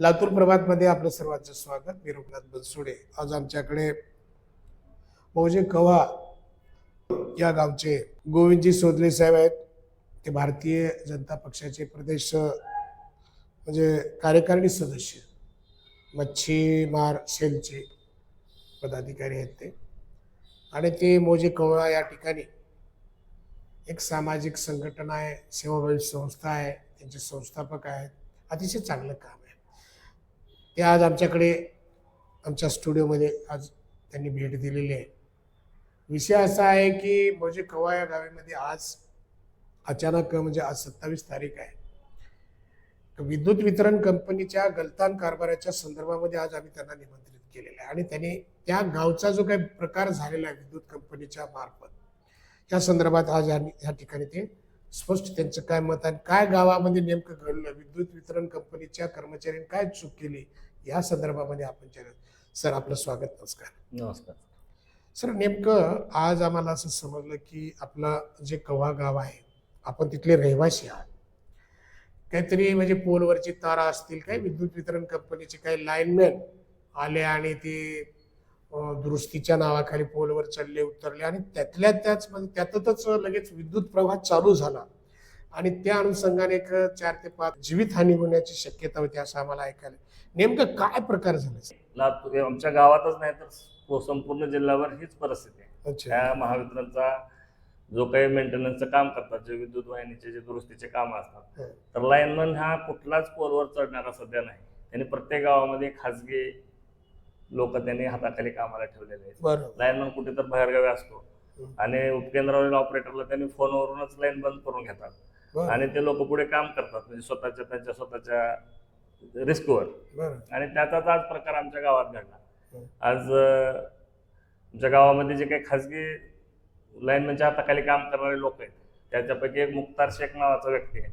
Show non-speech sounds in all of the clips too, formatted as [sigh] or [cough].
लातूर प्रभातमध्ये आपलं सर्वांचं स्वागत. मी रघुनाथ बनसोडे. आज आमच्याकडे मौजे कव्हा या गावचे गोविंदजी सोदले साहेब आहेत. ते भारतीय जनता पक्षाचे प्रदेश म्हणजे कार्यकारिणी सदस्य. मच्छीमार सेलचे पदाधिकारी आहेत ते. आणि ते मोजे कवळा या ठिकाणी एक सामाजिक संघटना आहे सेवाभावी संस्था आहे त्यांचे संस्थापक आहेत. अतिशय चांगलं काम आहे. ते आज आमच्याकडे आमच्या स्टुडिओमध्ये आज त्यांनी भेट दिलेली आहे. विषय असा आहे की म्हणजे कवा या गावामध्ये आज अचानक म्हणजे आज सत्तावीस तारीख आहे. विद्युत वितरण कंपनीच्या गलतान कारभाराच्या संदर्भामध्ये आज आम्ही त्यांना निमंत्रित केलेलं आहे. आणि त्यांनी त्या गावचा जो काही प्रकार झालेला आहे विद्युत कंपनीच्या मार्फत त्या संदर्भात आज या या ठिकाणी ते स्पष्ट त्यांचं काय मत आहे काय गावामध्ये नेमकं घडलं विद्युत वितरण कंपनीच्या कर्मचाऱ्यांनी काय चूक केली या संदर्भामध्ये आपण चर्चा सर आपलं स्वागत नमस्कार. नमस्कार. सर नेमकं आज आम्हाला असं समजलं की आपलं जे कव्हा गाव आहे आपण तिथले रहिवासी आहात. काहीतरी म्हणजे पोलवरची तारा असतील काय विद्युत वितरण कंपनीचे काही लाईनमॅन आले आणि ते दुरुस्तीच्या नावाखाली पोलवर चढले उतरले आणि त्यातल्या त्याच म्हणजे त्यातच लगेच विद्युत प्रवाह चालू झाला. आणि त्या अनुषंगाने एक चार ते पाच जीवितहानी होण्याची शक्यता होती असं आम्हाला ऐकायला नेमकं काय प्रकार झाला? लातूर हे आमच्या गावातच नाही तर संपूर्ण जिल्ह्यावर हीच परिस्थिती आहे. त्या महावितरणचा जो काही मेंटेनन्सचं काम करतात जे विद्युत वाहिनीचे जे दुरुस्तीचे काम असतात. तर लाईनमन हा कुठलाच पोलवर चढणारा सध्या नाही. त्यांनी प्रत्येक गावामध्ये खाजगी लोक त्यांनी हाताखाली कामाला ठेवलेले आहेत. लाईनमन कुठे तर बाहेरगावी असतो. आणि उपकेंद्रावरील ऑपरेटरला त्यांनी फोनवरूनच लाईन बंद करून घेतात. आणि ते लोक पुढे काम करतात म्हणजे स्वतःच्या त्यांच्या स्वतःच्या रिस्कवर आणि त्याचाच आज प्रकार आमच्या गावात घडला. आज आमच्या गावामध्ये जे काही खाजगी लाईनमॅनच्या हाताखाली काम करणारे लोक आहेत त्याच्यापैकी एक मुक्तार शेख नावाचा व्यक्ती आहे.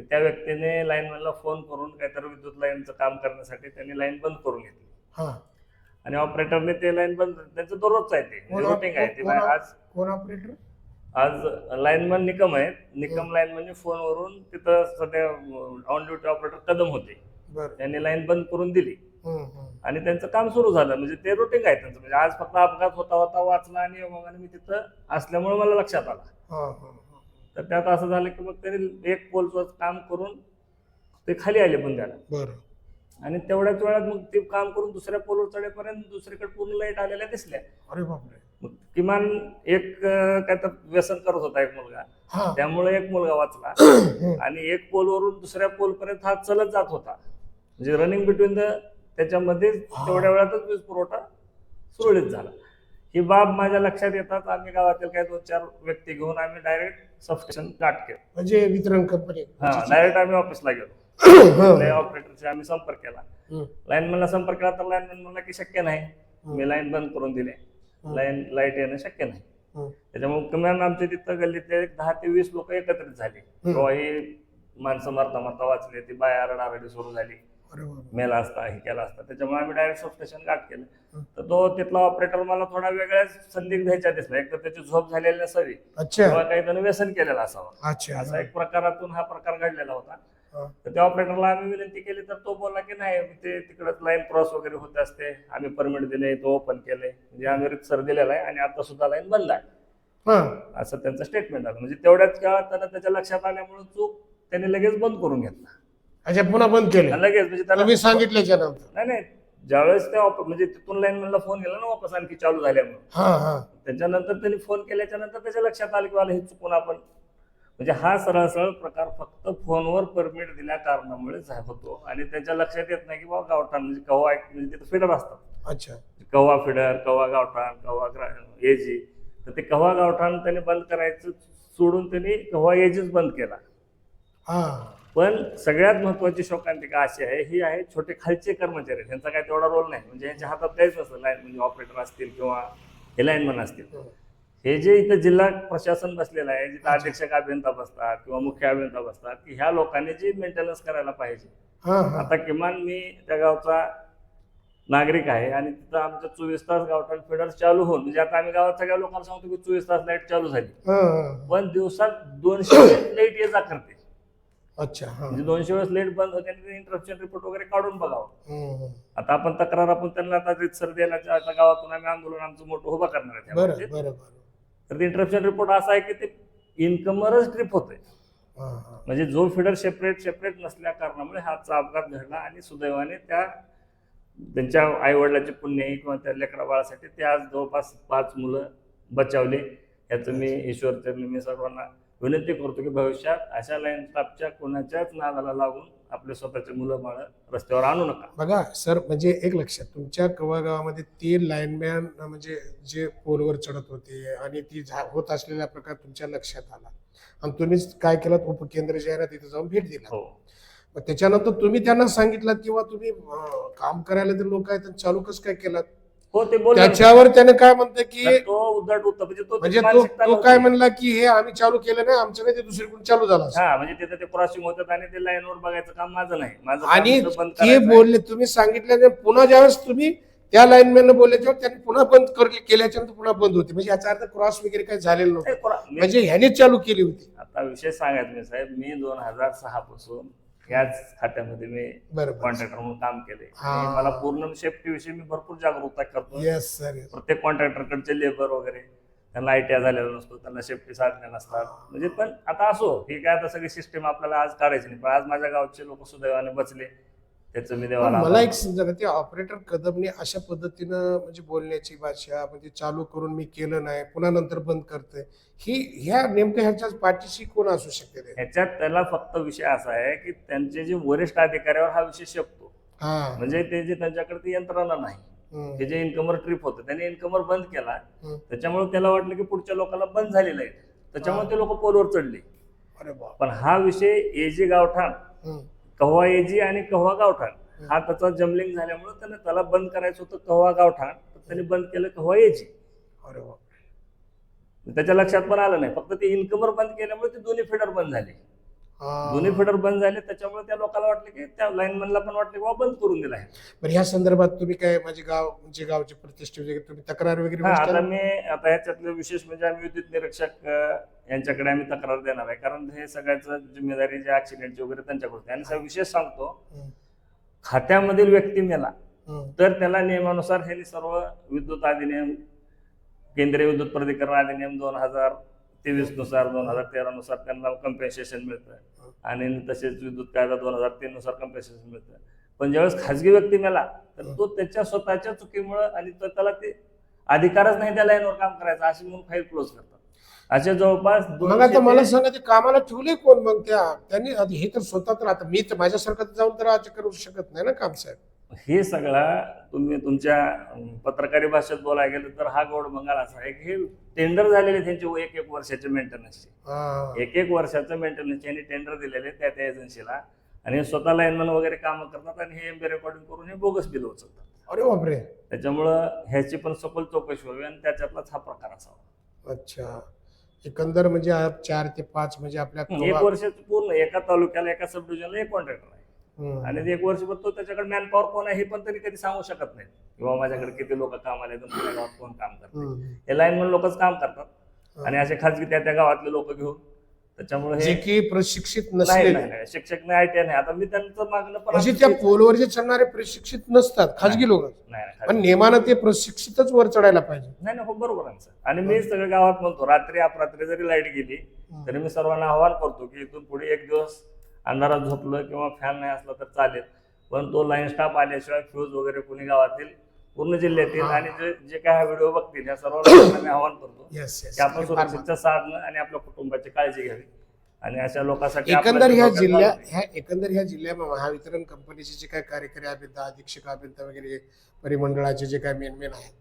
त्या व्यक्तीने लाईनमॅनला फोन करून काहीतरी विद्युत लाईनचं काम करण्यासाठी त्यांनी लाईन बंद करून घेतली. आणि ऑपरेटरने ते लाईन बंद त्यांचं दररोजच आहे ते. रुटीन आहे ते. आज कोण ऑपरेटर? आज लाईनमॅन निकम आहेत. निकम लाईनमॅनने फोनवरून तिथं सध्या ऑन ड्युटी ऑपरेटर कदम होते. बरं. त्यांनी लाईन बंद करून दिली. आणि त्यांचं काम सुरू झालं. म्हणजे ते रुटीन आहे त्यांचं? म्हणजे आज फक्त अपघात होता होता वाचला आणि योगाने मी तिथं असल्यामुळे मला लक्षात आला. हा, हा, हा. तर त्यात असं झालं की मग त्यांनी एक पोलचं काम करून ते खाली आले बंद्याला. बरं. आणि तेवढ्याच वेळात मग ते काम करून दुसऱ्या पोलवर चढेपर्यंत दुसरीकडे पूर्ण लाइट आलेल्या दिसल्या. अरे बापरे. मग किमान एक अं, काय तर व्यसन करत होता एक मुलगा. हा. त्यामुळे एक मुलगा वाचला. आणि एक पोलवरून दुसऱ्या पोलपर्यंत हा चलत जात होता. म्हणजे रनिंग बिटवीन द त्याच्यामध्ये हा. तेवढ्या वेळातच वीज पुरवठा सुरळीत झाला ही बाब माझ्या लक्षात येतात आम्ही गावातील काही दोन चार व्यक्ती घेऊन आम्ही डायरेक्ट सबस्टेशन गाठ केलं म्हणजे वितरण कंपनी हा डायरेक्ट आम्ही ऑफिसला गेलो. [coughs] ऑपरेटरशी आम्ही संपर्क केला. लाईनमॅनला संपर्क केला तर लाईनमॅन म्हणला की शक्य नाही. मी लाईन बंद करून दिले. लाईन लाइट येणं शक्य नाही. त्याच्यामुळे किमान आमच्या तिथं गल्लीतले एक दहा ते वीस लोक एकत्रित झाले. किंवा ही माणसं मरता मरता वाचली ती बाय आरडारडी सुरू झाली. मेला असता हे केला असता. त्याच्यामुळे आम्ही डायरेक्ट सबस्टेशन गाठ केलं. तर तो तिथला ऑपरेटर मला थोडा वेगळ्याच संदिग्ध ह्याच्या दिसला. एक तर त्याची झोप झालेली नसावी. किंवा काही जण व्यसन केलेलं असावं. असा एक प्रकारातून हा प्रकार घडलेला होता. तर त्या ऑपरेटरला आम्ही विनंती केली तर तो बोलला की नाही ते तिकडं लाईन क्रॉस वगैरे होत असते. आम्ही परमिट दिले तो ओपन केले. म्हणजे आम्ही रितसर दिलेला आहे आणि आता सुद्धा लाईन बंद आहे. असं त्यांचं स्टेटमेंट आलं. म्हणजे तेवढ्याच काळात त्याला त्याच्या लक्षात आल्यामुळे चूक त्यांनी लगेच बंद करून घेतला. अच्छा पुन्हा बंद केले. लगेच म्हणजे त्याला तुम्ही सांगितल्याच्या नंतर. नाही नाही. ज्यावेळेस त्या ऑप- म्हणजे तिथून लाईन मला फोन केला ना वापस आणखी चालू झाल्यामुळे हा हा. त्याच्यानंतर त्यांनी फोन केल्याच्यानंतर त्याच्या लक्षात आलं की मला हे चुकून आपण म्हणजे हा सरळ सरळ प्रकार फक्त फोनवर परमिट दिल्या कारणामुळे झा- होतो. आणि त्याच्या लक्षात येत नाही की बाबा गावठाण म्हणजे कव्वा एक- म्हणजे तिथं फिडर असतात. अच्छा. कव्वा फिडर कव्वा गावठाण कव्वा एजी तर ते कव्वा गावठाण त्यांनी बंद करायचं सोडून त्यांनी कव्वा एजीच बंद केला. हा. पण सगळ्यात महत्वाची शोकांतिका अशी आहे ही आहे छोटे खालचे कर्मचारी. यांचा काय तेवढा रोल नाही. म्हणजे यांच्या हातात काहीच नसतं. लाईन म्हणजे ऑपरेटर असतील किंवा हे लाईनमन असतील. हं. हे जे इथं जिल्हा प्रशासन बसलेलं आहे जिथं अधीक्षक अभियंता बसतात किंवा मुख्य अभियंता बसतात की ह्या लोकांनी जे मेंटेनन्स करायला पाहिजे. आता किमान मी त्या गावचा नागरिक आहे आणि तिथं आमचं चोवीस तास गावठाण फिडर चालू होऊन म्हणजे आता आम्ही गावात सगळ्या लोकांना सांगतो की चोवीस तास लाइट चालू झाली. पण दिवसात दोनशे लाइट ये जा करते. अच्छा हा. म्हणजे दोनशे वेळेस लेट बंद होते आणि इंटरप्शन रिपोर्ट वगैरे काढून बघावं. हम्म, हम्म. आता आपण तक्रार आपण त्यांना आता रितसर द्यायला आता गावातून आम्ही आंदोलन आमचं मोठं उभा करणार आहे त्या बरं बाबतीत. बरं बरं. तर ते इंटरप्शन रिपोर्ट असा आहे की ते इन्कमवरच ट्रिप होते हा हा. म्हणजे जो फिडर सेपरेट सेपरेट नसल्या कारणामुळे हाचा अपघात घडला आणि सुदैवाने त्या त्यांच्या आई वडिलाचे पुण्य किंवा त्या लेकरा बाळासाठी ते आज जवळपास पाच मुलं बचावले. याचं मी ईश्वर मी सर्वांना विनंती करतो की भविष्यात अशा लाईन स्टाफच्या कोणाच्याच नादाला लागून आपले स्वतःचे मुलं बाळ रस्त्यावर आणू नका. बघा सर म्हणजे एक लक्षात तुमच्या कवा गावामध्ये ते लाईनमॅन म्हणजे जे पोलवर चढत होते आणि ती झा- होत असलेला प्रकार तुमच्या लक्षात आला. आणि तुम्हीच काय केलं? उपकेंद्र जे आहे ना तिथे जाऊन भेट दिला. हो. मग त्याच्यानंतर तुम्ही त्यांना सांगितलं किंवा तुम्ही अं, काम करायला तर लोक आहेत चालू कसं काय केलं? हो ते बोलले. त्याच्यावर त्याने काय म्हणतं की तो उद्धट उत्तर म्हणजे तो म्हणजे तो मानसिकता तो नव्हती. काय म्हणला की हे आम्ही चालू केलं नाही आमचं नाही ते दुसरीकडून चालू झालं. हा म्हणजे तिथे ते क्रॉसिंग होतात आणि ते लाईनवर बघायचं काम माझं नाही. माझं काम आणि बंद ते करायचं आहे. बोलले तुम्ही सांगितलं पुन्हा ज्यावेळेस तुम्ही त्या लाईनमॅन बोलल्याच्यावर त्यांनी पुन्हा बंद कर- केल्याच्यानंतर पुन्हा बंद होते. म्हणजे याचा अर्थ क्रॉस वगैरे काही झालेलं नव्हतं. ते क्रा- मी- म्हणजे ह्यानेच चालू केली होती. आता विषय सांगायचं मी साहेब. मी दोन हजार सहा पासून याच खात्यामध्ये मी कॉन्ट्रॅक्टर म्हणून काम केले मला पूर्ण सेफ्टी विषयी मी भरपूर जागरूकता करतो प्रत्येक कॉन्ट्रॅक्टरकडचे लेबर वगैरे त्यांना आय टी झालेला नसतो त्यांना सेफ्टी साधने नसतात. म्हणजे पण आता असो ही काय आता सगळी सिस्टीम आपल्याला आज काढायची नाही. पण आज माझ्या गावचे लोक सुदैवाने बचले त्याचं मी देवाला मला एक समजा ते ऑपरेटर कदमने अशा पद्धतीनं म्हणजे बोलण्याची भाषा म्हणजे चालू करून मी केलं नाही पुन्हा नंतर बंद करतोय ही ह्या नेमकं ह्याच्या पाठीशी कोण असू शकते? ह्याच्यात त्याला फक्त विषय असा आहे की त्यांचे जे वरिष्ठ अधिकाऱ्यावर हा विषय शकतो म्हणजे ते जे त्यांच्याकडे ती यंत्रणा नाही. ते जे इन्कमर ट्रिप होतं त्याने इन्कमर बंद केला. त्याच्यामुळे त्याला वाटलं की पुढच्या लोकांना बंद झालेलं आहे. त्याच्यामुळे ते लोक पोलवर चढले. पण हा विषय एजी गावठाण. कव्हा एजी आणि कव्हा गावठाण. हा. त्याचा जमलिंग झाल्यामुळे त्याने त्याला बंद करायचं होतं कव्हा गावठाण. तर त्याने बंद केलं कव्हा एजी त्याच्या लक्षात पण आलं नाही. फक्त ते इन्कमर बंद केल्यामुळे ते दोन्ही फिडर बंद झाले. दोन्ही फिडर बंद झाले त्याच्यामुळे त्या लोकांना वाटलं की त्या लाईनमॅनला पण वाटलं की बंद करून दिला आहे बरं ह्या संदर्भात तुम्ही काय माझे गाव म्हणजे गावचे प्रतिष्ठे वगैरे तुम्ही तक्रार वगैरे हा म्हणजे आता? मी आता ह्याच्यातलं विशेष म्हणजे आम्ही विद्युत निरीक्षक अं, यांच्याकडे आम्ही तक्रार देणार आहे कारण हे सगळ्याचं जिम्मेदारी जे ऍक्सिडेंटची वगैरे त्यांच्याकडे आणि सा- विशेष सांगतो हम्म. खात्यामधील व्यक्ती मेला हम्म. तर त्याला नियमानुसार हे सर्व विद्युत अधिनियम केंद्रीय विद्युत प्राधिकरण अधिनियम दोन हजार तेवीसनुसार दोन हजार तेरा नुसार त्यांना कम्पेन्सेशन मिळतं आणि तसेच विद्युत कायदा दोन हजार तीन नुसार कम्पेन्सेशन मिळतं पण ज्यावेळेस खाजगी व्यक्ती मेला तर तो त्याच्या स्वतःच्या चुकीमुळं आणि तो त्याला ते अधिकारच नाही त्या लाईनवर काम करायचा अशी म्हणून फाईल क्लोज करतात. असे जवळपास मला सांगा ते कामाला ठेवले कोण मग त्या? त्यांनी हे तर स्वतः तर आता मी तर माझ्यासारखं जाऊन तर आज करू शकत नाही ना काम साहेब. हे सगळा तुम्ही तुमच्या पत्रकारी भाषेत बोलायला गेलं तर हा गोड बंगाल असा आहे की हे टेंडर झालेले त्यांचे एक एक वर्षाचे मेंटेनन्सचे. एक एक वर्षाचं मेंटेनन्स यांनी टेंडर दिलेले त्या त्या एजन्सीला आणि स्वतः लाईनमन वगैरे कामं करतात आणि हे एमबी रेकॉर्डिंग करून हे बोगस बिल उचलतात. अरे बापरे. त्याच्यामुळं ह्याची पण सखोल चौकशी व्हावी आणि त्याच्यातलाच हा प्रकार असावा. अच्छा. एकंदर म्हणजे चार ते पाच म्हणजे आपल्या एक वर्षाचं पूर्ण एका तालुक्याला एका सब डिव्हिजनला एक कॉन्ट्रॅक्टर आहे. आणि एक वर्षभर तो त्याच्याकडे मॅन पॉवर कोण आहे हे पण तरी कधी सांगू शकत नाही. किंवा माझ्याकडे किती लोक कामाला आणि कुठल्या गावात कोण काम करतात. हे लाईनमन लोकच काम करतात. आणि असे खाजगी त्या त्या गावातले लोक घेऊन त्याच्यामुळे हे की प्रशिक्षित नाही नसलेले. नाही नाही शिक्षक नाही आयटीआय नाही. आता मी त्यांचं मागणं पण म्हणजे त्या पोलवर जे चढणारे प्रशिक्षित नसतात खाजगी लोक. पण नेमानं ते प्रशिक्षितच वर चढायला पाहिजे. नाही नाही, हो बरोबर आणि मी सगळ्या गावात म्हणतो रात्री अपरात्री जरी लाइट गेली तरी मी सर्वांना आवाहन करतो की इथून पुढे एक दिवस अंधारात झोपलं किंवा फॅन नाही असला तर चालेल. पण तो लाईन स्टाफ आल्याशिवाय फ्यूज वगैरे कोणी गावातील पूर्ण जिल्ह्यातील. आणि जे जे काय हा व्हिडिओ बघतील या सर्व लोकांना मी आवाहन करतो. की आपण सुरक्षितचं साधनं आणि आपल्या कुटुंबाची काळजी घ्यावी. आणि अशा लोकांसाठी एकंदर ह्या जिल्ह्या ह्या एकंदर ह्या जिल्ह्या महावितरण कंपनीचे जे काय कार्यकारी अभियंता अधीक्षक अभियंता वगैरे परिमंडळाचे जे काय मेन मेन आहेत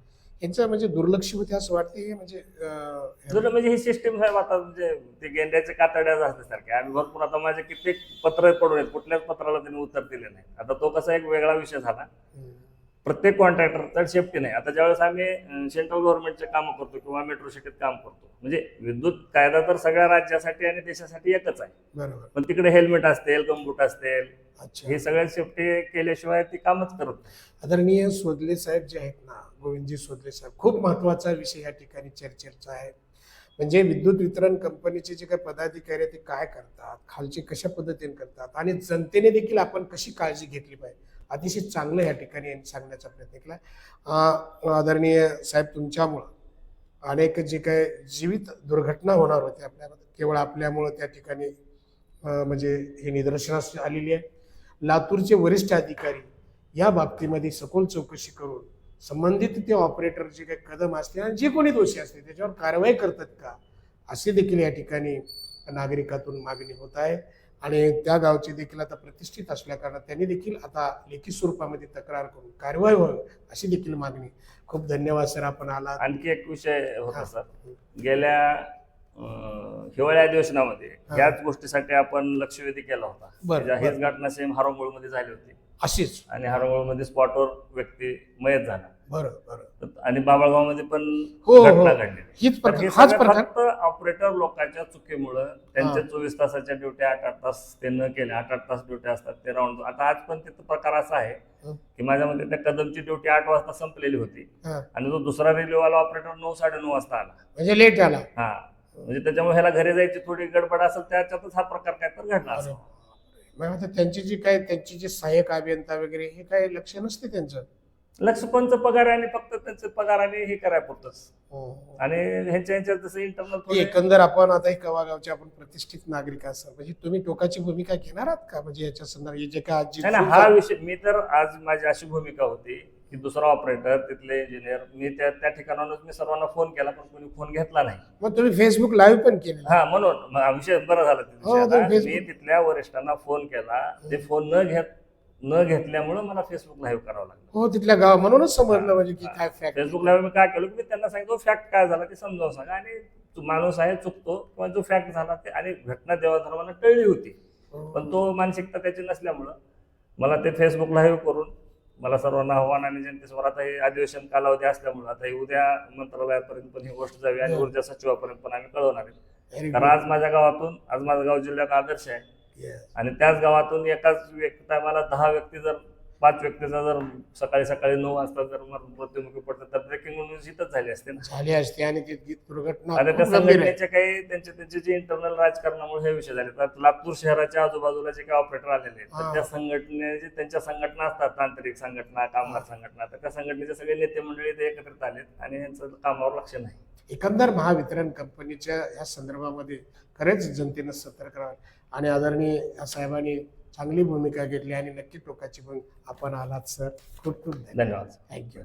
यांचं म्हणजे दुर्लक्ष होते असं वाटते हे म्हणजे अं, म्हणजे ही सिस्टीम साहेब आता म्हणजे ते गेंड्याचे कातड्या असल्यासारखे आम्ही भरपूर आता माझे कित्येक पत्र पडून आहेत कुठल्याच पत्राला त्यांनी उत्तर दिले नाही. आता तो कसा एक वेगळा विषय झाला. हम्म. प्रत्येक कॉन्ट्रॅक्टर तर सेफ्टी नाही. आता ज्यावेळेस आम्ही सेंट्रल गव्हर्नमेंटचे कामं करतो किंवा मेट्रो सिटीत काम करतो म्हणजे विद्युत कायदा तर सगळ्या राज्यासाठी आणि देशासाठी एकच आहे. बरोबर. पण तिकडे हेल्मेट असतील गमबूट असतील अच्छा. हे सगळ्या सेफ्टी केल्याशिवाय ती कामच करत नाही. आदरणीय सोदले साहेब जे आहेत ना गोविंदजी सोदले साहेब. खूप महत्त्वाचा विषय या ठिकाणी चर्चेचा आहे. म्हणजे विद्युत वितरण कंपनीचे जे काही पदाधिकारी आहेत ते काय करतात? खालचे कशा पद्धतीने करतात? आणि जनतेने देखील आपण कशी काळजी घेतली पाहिजे? अतिशय चांगलं या ठिकाणी यांनी सांगण्याचा प्रयत्न केला. आदरणीय साहेब तुमच्यामुळं अनेक जे काही जीवित दुर्घटना होणार होत्या आपल्या केवळ आपल्यामुळं त्या ठिकाणी म्हणजे हे निदर्शनास आलेली आहे. लातूरचे वरिष्ठ अधिकारी या बाबतीमध्ये सखोल चौकशी करून संबंधित ते ऑपरेटर जे काही कदम असतील आणि जे कोणी दोषी असतील त्याच्यावर कारवाई करतात का? असे देखील या ठिकाणी नागरिकातून मागणी होत आहे. आणि त्या गावचे देखील आता प्रतिष्ठित असल्या कारणात त्यांनी देखील आता लेखी स्वरूपामध्ये तक्रार करून कारवाई व्हावी अशी देखील मागणी. खूप धन्यवाद सर आपण आलात. आणखी एक विषय. होता सर. गेल्या अं, हिवाळी अधिवेशनामध्ये. याच गोष्टीसाठी आपण लक्षवेधी केला होता. बरं, म्हणजे हीच बरं. घटना सेममध्ये झाली होती. अशीच. आणि मध्ये स्पॉटवर व्यक्ती मयत झाला. बरं बरं. तर- आणि बाबळगावमध्ये पण हो, हो. घटना घडली हीच तर प्रकार हे हाच सगळं प्रकार. फक्त ऑपरेटर लोकांच्या चुकीमुळं त्यांच्या. चोवीस तासाच्या ड्युट्या आठ आठ तास ते न केल्या आठ आठ तास ड्युट्या असतात ते राऊंड आता आज पण तिथं प्रकार असा आहे हं. की माझ्या मते त्या कदमची ड्युटी आठ वाजता संपलेली होती. हा. आणि जो दुसरा रेल्वेवाला ऑपरेटर नऊ साडेनऊ वाजता आला. म्हणजे लेट आला हा. म्हणजे त्याच्यामुळे ह्याला घरी जायची थोडी गडबड असेल त्याच्यातच हा प्रकार काय तर घडला असेल मग आता त्यांची जी काय त्यांची जे सहाय्यक अभियंता वगैरे हे काय लक्ष नसते त्यांचं? लक्ष कोणचं पगार आणि फक्त त्यांचं पगार आणि हे कराय पुरतच. हो. आणि ह्यांच्या ह्यांच्यात जसं इंटरनल की एकंदर आपण आता हे कवा गावचे आपण प्रतिष्ठित नागरिक असं म्हणजे तुम्ही टोकाची भूमिका घेणार आहात का? म्हणजे याच्या संदर्भात हे जे काय आज हा विषय मी तर आज माझी अशी भूमिका होती की दुसरा ऑपरेटर तिथले इंजिनियर मी त्या त्या ठिकाणाहूनच मी सर्वांना फोन केला पण कोणी फोन घेतला नाही. मग तुम्ही फेसबुक लाईव्ह पण केलेलं. हा म्हणून. मग हा विषय बरा झाला हो. मी तिथल्या वरिष्ठांना फोन केला. ते फोन न घेत न घेतल्यामुळे मला फेसबुक लाईव्ह करावं लागलं. हो तिथल्या गाव म्हणूनच समजलं हा, काय की हा. काय फॅक्ट फेसबुक लाईव्ह मी काय केलं की मी त्यांना सांगितलं फॅक्ट काय झाला ते समजावून सांगा. आणि तो माणूस आहे चुकतो किंवा जो फॅक्ट झाला ते आणि घटना देवाधर्माला टळली होती. पण तो मानसिकता त्याची नसल्यामुळं मला ते फेसबुक लाईव्ह करून मला सर्वांना आव्हान आणि जनतेसमोर आता हे अधिवेशन कालावधी असल्यामुळे आता हे उद्या मंत्रालयापर्यंत पण ही गोष्ट जावी आणि हो. ऊर्जा सचिवापर्यंत पण आम्ही कळवणार आहे. कारण आज माझ्या गावातून आज माझं गाव जिल्ह्यात आदर्श आहे. आणि त्याच गावातून एकाच व्यक्ती टायमाला दहा व्यक्ती जर पाच व्यक्तीचा जर सकाळी सकाळी नऊ वाजता जर मृत्युमुखी पडतात तर ब्रेकिंग इथंच झाली असते ना झाली असते आणि ती ती दुर्घटना आता त्या. संघटनेचे काही त्यांचे त्यांचे जे इंटरनल राजकारणामुळे हे विषय झाले तर लातूर शहराच्या आजूबाजूला जे काही ऑपरेटर आलेले आहेत तर. त्या संघटनेचे त्यांच्या संघटना असतात तांत्रिक संघटना कामगार संघटना तर त्या संघटनेचे सगळे नेते मंडळी इथे एकत्रित आलेत आणि यांचं कामावर लक्ष नाही एकंदर महावितरण कंपनीच्या या संदर्भामध्ये खरेच जनतेनं सतर्क राहावं आणि आदरणीय या साहेबांनी चांगली भूमिका घेतली आणि नक्की टोकाची भूमिका आपण आलात सर. खूप खूप धन्यवाद. धन्यवाद थँक्यू